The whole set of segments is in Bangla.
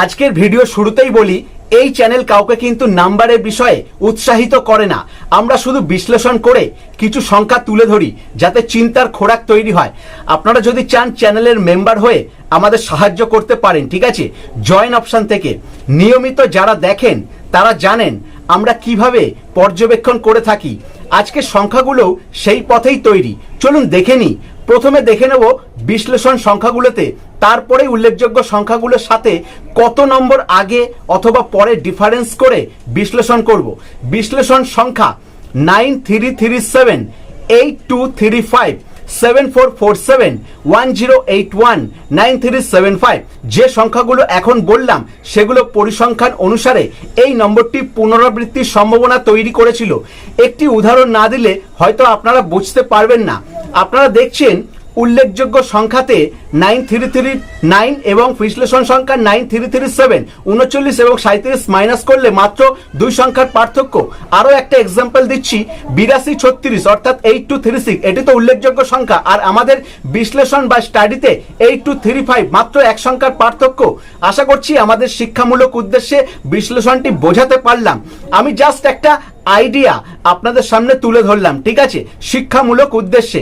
আজকের ভিডিও শুরুতেই বলি, এই চ্যানেল কাউকে কিন্তু নাম্বারের বিষয়ে উৎসাহিত করে না। আমরা শুধু বিশ্লেষণ করে কিছু সংখ্যা তুলে ধরি, যাতে চিন্তার খোরাক তৈরি হয়। আপনারা যদি চান চ্যানেলের মেম্বার হয়ে আমাদের সাহায্য করতে পারেন, ঠিক আছে? জয়েন অপশন থেকে। নিয়মিত যারা দেখেন, তারা জানেন আমরা কীভাবে পর্যবেক্ষণ করে থাকি। আজকের সংখ্যাগুলোও সেই পথেই তৈরি। চলুন দেখে নিই। প্রথমে দেখে নেব বিশ্লেষণ সংখ্যাগুলোতে তারপরে উল্লেখযোগ্য সংখ্যাগুলোর সাথে কত নম্বর আগে অথবা পরে ডিফারেন্স করে বিশ্লেষণ করব। বিশ্লেষণ সংখ্যা nine three three seven eight two three five seven four four seven one zero eight one nine three seven five যে সংখ্যাগুলো এখন বললাম, সেগুলো পরিসংখ্যান অনুসারে এই নম্বরটি পুনরাবৃত্তির সম্ভাবনা তৈরি করেছিল। একটি উদাহরণ না দিলে হয়তো আপনারা বুঝতে পারবেন না। আপনারা দেখছেন উল্লেখযোগ্য সংখ্যাতে নাইন থ্রি থ্রি নাইন এবং বিশ্লেষণ সংখ্যা নাইন থ্রি থ্রি সেভেন, উনচল্লিশ এবং সাঁত্রিশ মাইনাস করলে মাত্র দুই সংখ্যার পার্থক্য। আরও একটা এক্সাম্পল দিচ্ছি, বিরাশি ছত্রিশ, অর্থাৎ এইট টু থ্রি সিক্স, এটি তো উল্লেখযোগ্য সংখ্যা। আর আমাদের বিশ্লেষণ বা স্টাডিতে এইট টু থ্রি ফাইভ মাত্র এক সংখ্যার পার্থক্য। আশা করছি আমাদের শিক্ষামূলক উদ্দেশ্যে বিশ্লেষণটি বোঝাতে পারলাম। আমি জাস্ট একটা আইডিয়া আপনাদের সামনে তুলে ধরলাম, ঠিক আছে? শিক্ষামূলক উদ্দেশ্যে।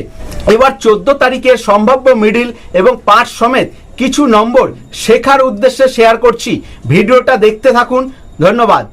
এবার চোদ্দ তারিখের সম্ভাব্য মিডিল এবং পাঠ সমেত কিছু নম্বর শেখার উদ্দেশ্যে শেয়ার করছি। ভিডিওটা দেখতে থাকুন। ধন্যবাদ।